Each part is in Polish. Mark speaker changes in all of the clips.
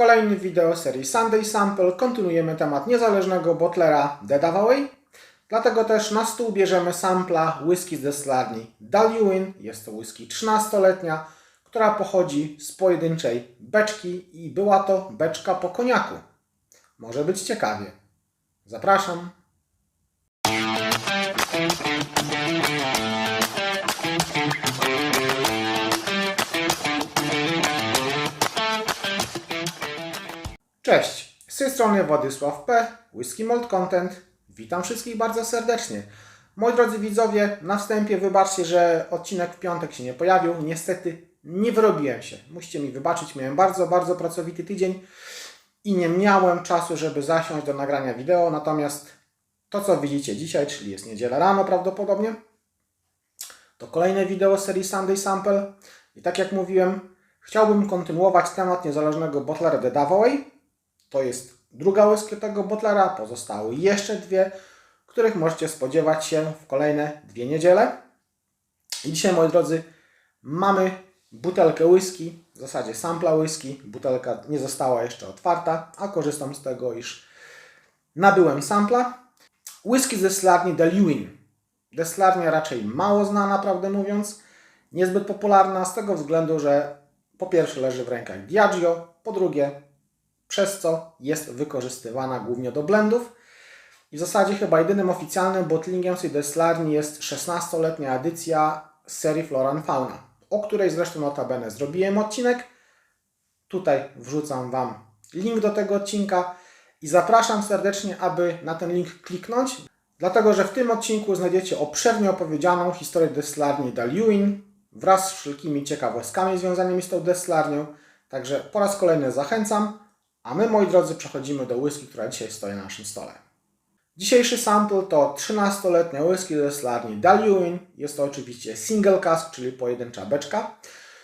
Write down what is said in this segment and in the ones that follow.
Speaker 1: kolejnym wideo serii Sunday Sample kontynuujemy temat niezależnego botlera Dead Away. Dlatego też na stół bierzemy sampla whisky z destylarni Dalwin. Jest to whisky 13-letnia, która pochodzi z pojedynczej beczki i była to beczka po koniaku. Może być ciekawie. Zapraszam. Strony Władysław P., Whisky Malt Content. Witam wszystkich bardzo serdecznie. Moi drodzy widzowie, na wstępie wybaczcie, że odcinek w piątek się nie pojawił. Niestety nie wyrobiłem się. Musicie mi wybaczyć, miałem bardzo, bardzo pracowity tydzień i nie miałem czasu, żeby zasiąść do nagrania wideo. Natomiast to, co widzicie dzisiaj, czyli jest niedziela rano prawdopodobnie, to kolejne wideo serii Sunday Sample. I tak jak mówiłem, chciałbym kontynuować temat niezależnego butlera The Davaway. To jest druga whisky tego butlera, pozostały jeszcze dwie, których możecie spodziewać się w kolejne dwie niedziele. I dzisiaj, moi drodzy, mamy butelkę whisky, w zasadzie sampla whisky. Butelka nie została jeszcze otwarta, a korzystam z tego, iż nabyłem sampla. Whisky ze destylarni Delewin. Destylarnia raczej mało znana, prawdę mówiąc. Niezbyt popularna z tego względu, że po pierwsze leży w rękach Diageo, po drugie przez co jest wykorzystywana głównie do blendów. I w zasadzie chyba jedynym oficjalnym bottlingiem z tej destylarni jest 16-letnia edycja serii Flora and Fauna, o której zresztą notabene zrobiłem odcinek. Tutaj wrzucam Wam link do tego odcinka i zapraszam serdecznie, aby na ten link kliknąć, dlatego że w tym odcinku znajdziecie obszernie opowiedzianą historię destylarni Dalwin wraz z wszelkimi ciekawostkami związanymi z tą destylarnią. Także po raz kolejny zachęcam. A my, moi drodzy, przechodzimy do whisky, która dzisiaj stoi na naszym stole. Dzisiejszy sample to 13-letnia whisky ze destylarni Dalwin. Jest to oczywiście single cask, czyli pojedyncza beczka,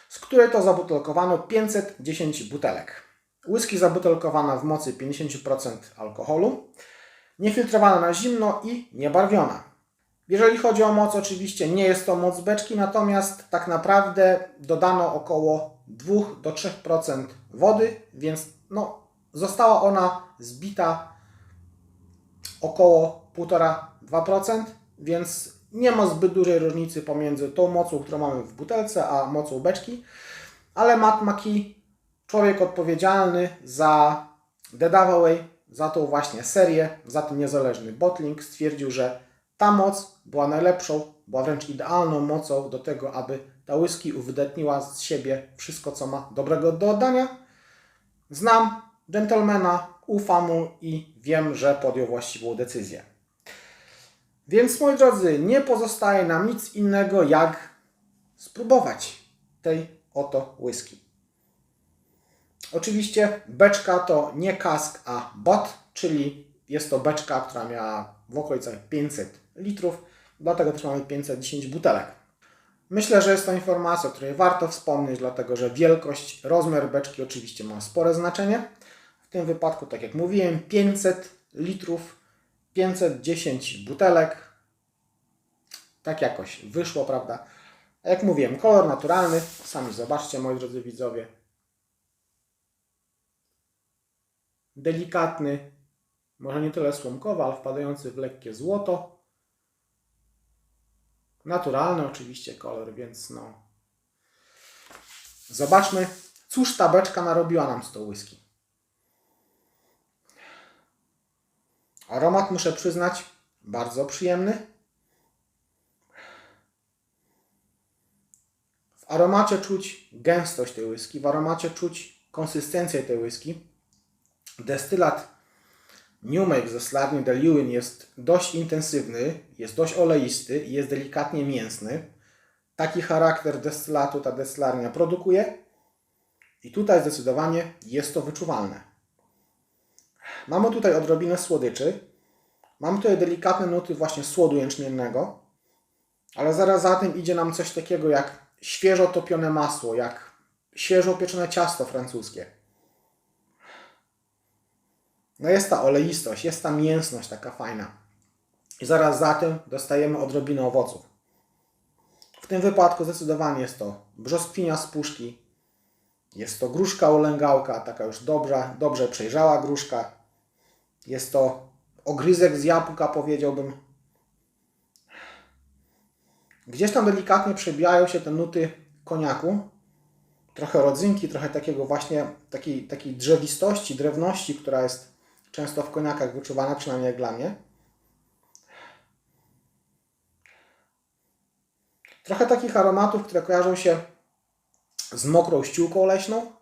Speaker 1: z której to zabutelkowano 510 butelek. Whisky zabutelkowana w mocy 50% alkoholu, niefiltrowana na zimno i niebarwiona. Jeżeli chodzi o moc, oczywiście nie jest to moc beczki, natomiast tak naprawdę dodano około 2 do 3% wody, więc no, została ona zbita około 1,5-2%, więc nie ma zbyt dużej różnicy pomiędzy tą mocą, którą mamy w butelce, a mocą beczki. Ale Matt McKee, człowiek odpowiedzialny za The Davaway, za tą właśnie serię, za ten niezależny bottling, stwierdził, że ta moc była najlepszą, była wręcz idealną mocą do tego, aby ta whisky uwydatniła z siebie wszystko, co ma dobrego do oddania. Znam gentlemana, ufam mu i wiem, że podjął właściwą decyzję. Więc moi drodzy, nie pozostaje nam nic innego jak spróbować tej oto whisky. Oczywiście beczka to nie kask, a bot, czyli jest to beczka, która miała w okolicach 500 litrów, dlatego też mamy 510 butelek. Myślę, że jest to informacja, o której warto wspomnieć, dlatego że wielkość, rozmiar beczki oczywiście ma spore znaczenie. W tym wypadku, tak jak mówiłem, 500 litrów, 510 butelek. Tak jakoś wyszło, prawda? A jak mówiłem, kolor naturalny. Sami zobaczcie, moi drodzy widzowie. Delikatny, może nie tyle słomkowy, ale wpadający w lekkie złoto. Naturalny oczywiście kolor, więc no. Zobaczmy, cóż ta beczka narobiła nam z tą whisky. Aromat muszę przyznać, bardzo przyjemny. W aromacie czuć gęstość tej whisky, w aromacie czuć konsystencję tej whisky. Destylat New Make ze slarni Delewin jest dość intensywny, jest dość oleisty jest delikatnie mięsny. Taki charakter destylatu ta destylarnia produkuje i tutaj zdecydowanie jest to wyczuwalne. Mamy tutaj odrobinę słodyczy. Mamy tutaj delikatne nuty właśnie słodu jęczmiennego, ale zaraz za tym idzie nam coś takiego jak świeżo topione masło, jak świeżo pieczone ciasto francuskie. No jest ta oleistość, jest ta mięsność taka fajna. I zaraz za tym dostajemy odrobinę owoców. W tym wypadku zdecydowanie jest to brzoskwinia z puszki, Jest to gruszka ulęgałka, taka już dobra, dobrze przejrzała gruszka. Jest to ogryzek z jabłka, powiedziałbym. Gdzieś tam delikatnie przebijają się te nuty koniaku. Trochę rodzynki, trochę takiego właśnie takiej, takiej drzewistości, drewności, która jest często w koniakach wyczuwana, przynajmniej jak dla mnie. Trochę takich aromatów, które kojarzą się z mokrą ściółką leśną.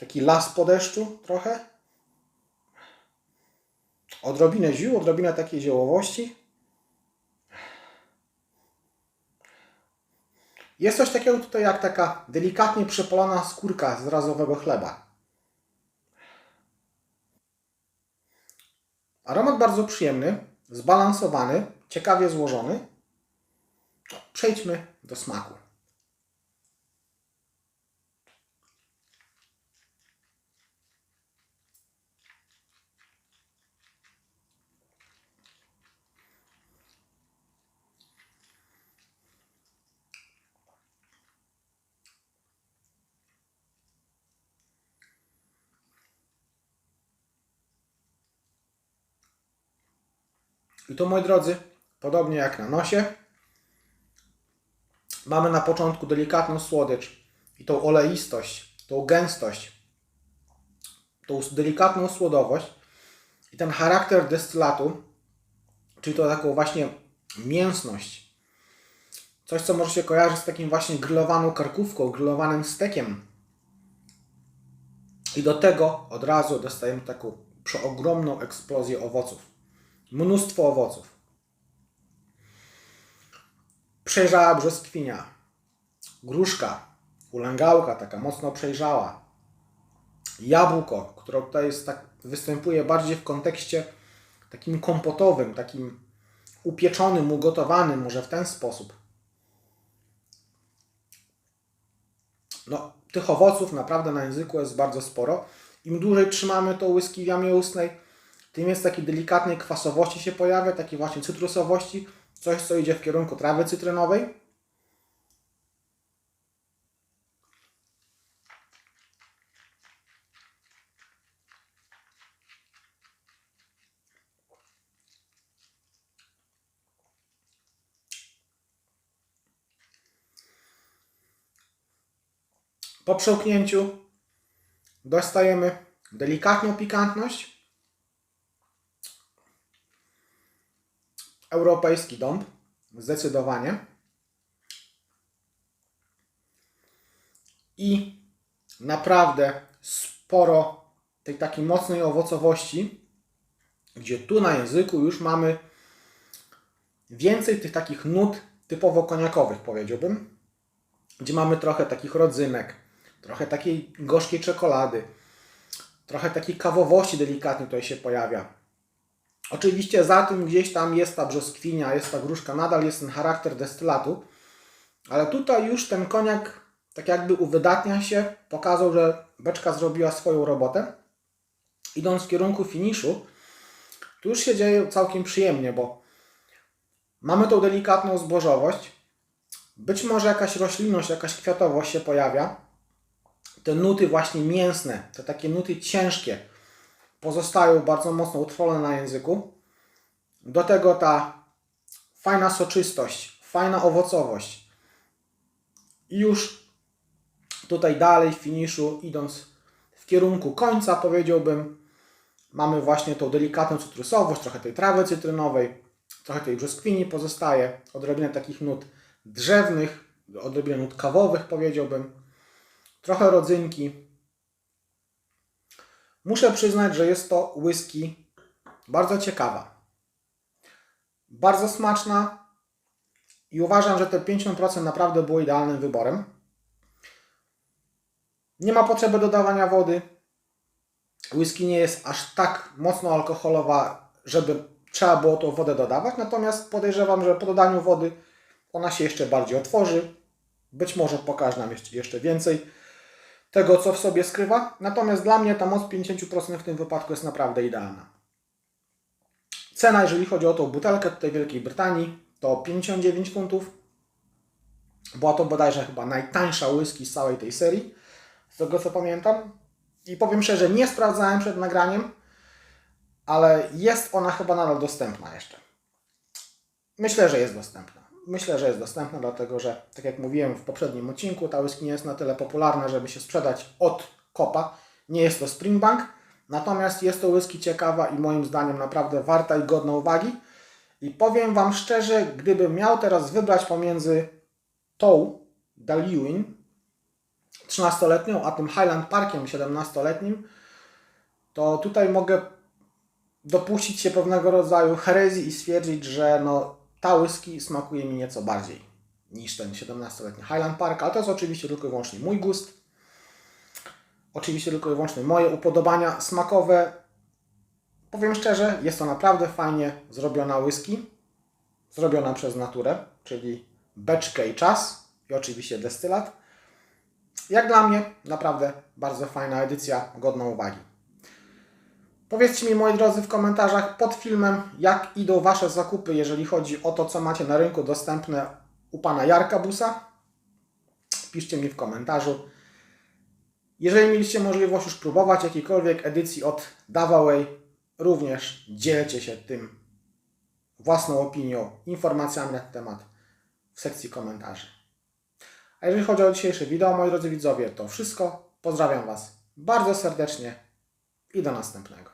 Speaker 1: Taki las po deszczu trochę. Odrobinę ziół, odrobinę takiej ziołowości. Jest coś takiego tutaj jak taka delikatnie przepalona skórka z razowego chleba. Aromat bardzo przyjemny, zbalansowany, ciekawie złożony. Przejdźmy do smaku. I to moi drodzy, podobnie jak na nosie, mamy na początku delikatną słodycz i tą oleistość, tą gęstość, tą delikatną słodowość i ten charakter destylatu, czyli to taką właśnie mięsność. Coś, co może się kojarzyć z takim właśnie grillowaną karkówką, grillowanym stekiem. I do tego od razu dostajemy taką przeogromną eksplozję owoców. Mnóstwo owoców. Przejrzała brzoskwinia, gruszka, ulęgałka, taka mocno przejrzała, jabłko, które tutaj jest tak, występuje bardziej w kontekście takim kompotowym, takim upieczonym, ugotowanym, może w ten sposób. No, tych owoców naprawdę na języku jest bardzo sporo. Im dłużej trzymamy to whisky w jamie ustnej, tym jest takiej delikatnej kwasowości się pojawia, takiej właśnie cytrusowości, coś co idzie w kierunku trawy cytrynowej. Po przełknięciu dostajemy delikatną pikantność, europejski dąb, zdecydowanie. I naprawdę sporo tej takiej mocnej owocowości, gdzie tu na języku już mamy więcej tych takich nut typowo koniakowych, powiedziałbym, gdzie mamy trochę takich rodzynek, trochę takiej gorzkiej czekolady, trochę takiej kawowości delikatnie tutaj się pojawia. Oczywiście za tym gdzieś tam jest ta brzoskwinia, jest ta gruszka, nadal jest ten charakter destylatu, ale tutaj już ten koniak tak jakby uwydatnia się, pokazał, że beczka zrobiła swoją robotę. Idąc w kierunku finiszu, tu już się dzieje całkiem przyjemnie, bo mamy tą delikatną zbożowość, być może jakaś roślinność, jakaś kwiatowość się pojawia, te nuty właśnie mięsne, te takie nuty ciężkie, pozostają bardzo mocno utrwalone na języku. Do tego ta fajna soczystość, fajna owocowość. I już tutaj dalej w finiszu, idąc w kierunku końca, powiedziałbym, mamy właśnie tą delikatną cytrusowość, trochę tej trawy cytrynowej, trochę tej brzoskwini pozostaje, odrobinę takich nut drzewnych, odrobinę nut kawowych, powiedziałbym, trochę rodzynki, Muszę przyznać, że jest to whisky bardzo ciekawa. Bardzo smaczna i uważam, że te 50% naprawdę było idealnym wyborem. Nie ma potrzeby dodawania wody. Whisky nie jest aż tak mocno alkoholowa, żeby trzeba było tą wodę dodawać. Natomiast podejrzewam, że po dodaniu wody ona się jeszcze bardziej otworzy. Być może pokaże nam jeszcze więcej tego, co w sobie skrywa. Natomiast dla mnie ta moc 50% w tym wypadku jest naprawdę idealna. Cena, jeżeli chodzi o tą butelkę tutaj Wielkiej Brytanii, to 59 funtów. Była to bodajże chyba najtańsza whisky z całej tej serii. z tego co pamiętam. I powiem szczerze, nie sprawdzałem przed nagraniem, ale jest ona chyba nadal dostępna jeszcze. Myślę, że jest dostępna. Myślę, że jest dostępna, dlatego że, tak jak mówiłem w poprzednim odcinku, ta whisky nie jest na tyle popularna, żeby się sprzedać od kopa. Nie jest to Springbank, natomiast jest to whisky ciekawa i moim zdaniem naprawdę warta i godna uwagi. I powiem Wam szczerze, gdybym miał teraz wybrać pomiędzy tą Dalewin 13-letnią, a tym Highland Parkiem 17-letnim, to tutaj mogę dopuścić się pewnego rodzaju herezji i stwierdzić, że no, ta whisky smakuje mi nieco bardziej niż ten 17-letni Highland Park, ale to jest oczywiście tylko i wyłącznie mój gust. Oczywiście tylko i wyłącznie moje upodobania smakowe. Powiem szczerze, jest to naprawdę fajnie zrobiona whisky, zrobiona przez naturę, czyli beczkę i czas i oczywiście destylat. Jak dla mnie, naprawdę bardzo fajna edycja, godna uwagi. Powiedzcie mi, moi drodzy, w komentarzach pod filmem, jak idą Wasze zakupy, jeżeli chodzi o to, co macie na rynku dostępne u Pana Jarka Busa. Piszcie mi w komentarzu. Jeżeli mieliście możliwość już próbować jakiejkolwiek edycji od Davaway, również dzielcie się tym własną opinią, informacjami na ten temat w sekcji komentarzy. A jeżeli chodzi o dzisiejsze wideo, moi drodzy widzowie, to wszystko. Pozdrawiam Was bardzo serdecznie i do następnego.